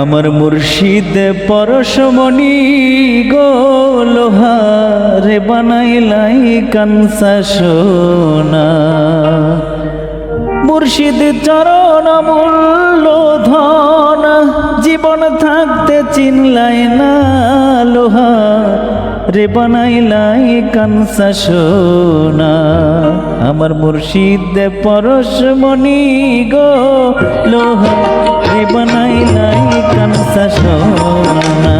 আমার মুর্শিদ পরশমণি গো, লোহারে বানাইলাই কানসা সোনা। মুর্শিদ চরণ মূল্য ধন, জীবন থাকতে চিনলাই না রে বানাইলাই কানসা সোনা। আমার মুর্শিদ পরশমণি গো লোহা রে বানাইলাই কানসা সোনা।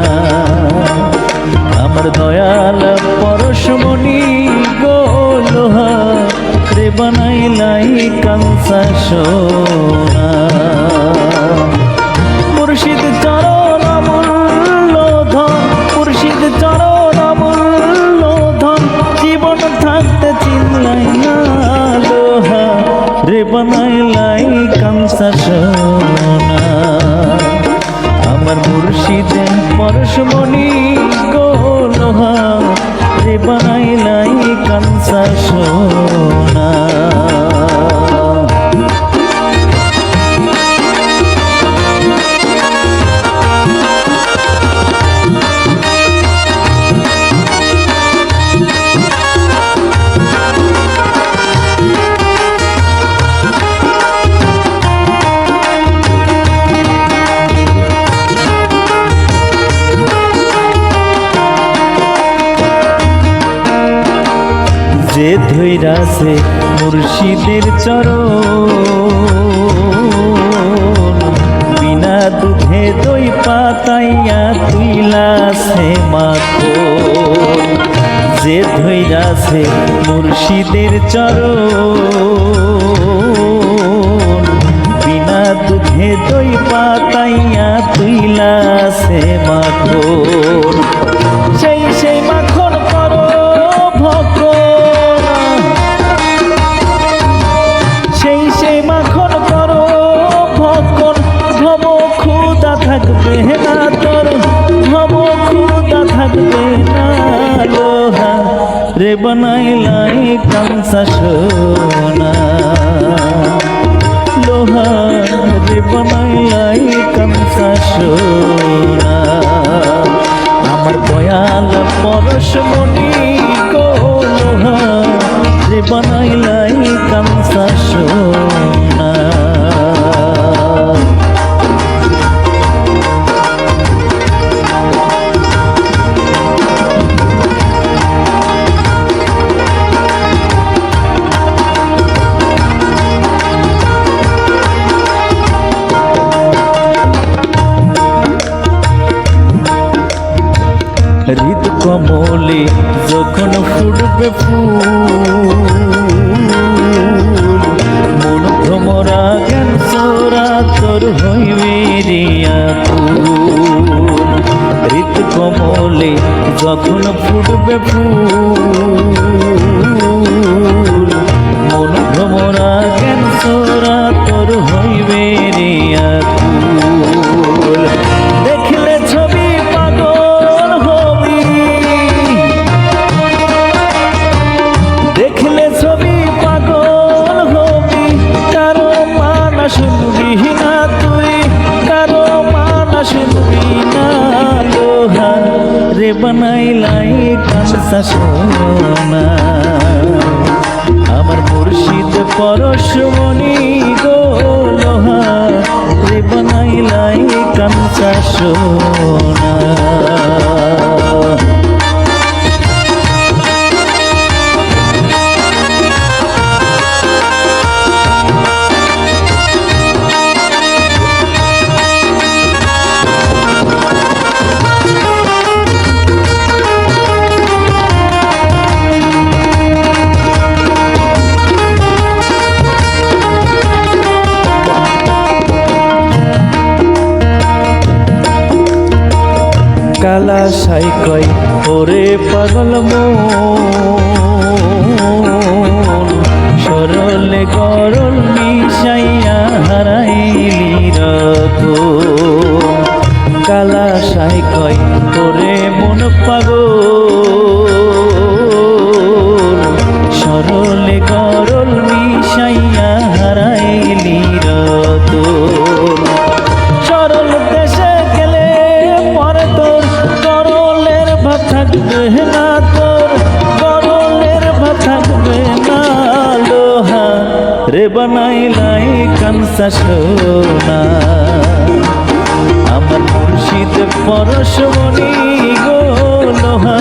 রে বানাইলাই কামসা সোনা। আমার মুর্শিদে পরশমণি গোলহা রে বানাইলাই কামসা সোনা। ধৈরাছে মুর্শিদের চরণ। বিনা দুধে দই পাতাইয়া তুইলাছে মাখো যে ধৈরাছে মুর্শিদের চরণ। বিনা দুধে দই পাতাইয়া তুইলাছে মাখো খুদা থাকবে না তোর ভব খুদা থাকবে না লোহা। রে বানাইলাই কাংসা সোনা। লোহা, রে বানাইলাই কাংসা সোনা। আমার দয়াল পরশমণি গো লোহা, রে বানাইলাই কমলে যখন ফুটবে ফুল, মন ভ্রমরা জ্ঞান সরা তোর হইবে রিয়া কমলে যখন ফুটবে ফুল মানা শুনবি না লোহা রে বানাইলাই কানসা সোনা। আমার মুর্শিদ পরশমণি গো লোহা রে বানাইলাই কানসা সোনা। কালা সাই কয় ওরে পাগল মন। সরলে গরল মিশাইয়া বানাইলাই কানসা সোনা। আমার মুর্শিদ পরশমণি গো লোহা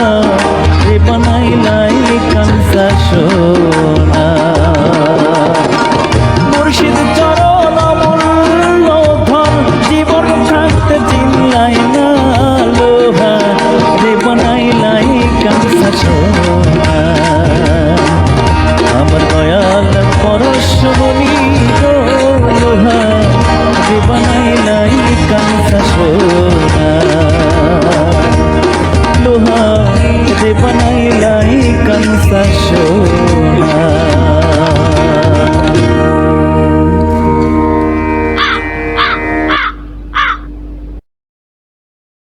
রে বানাইলাই কানসা সোনা। dança show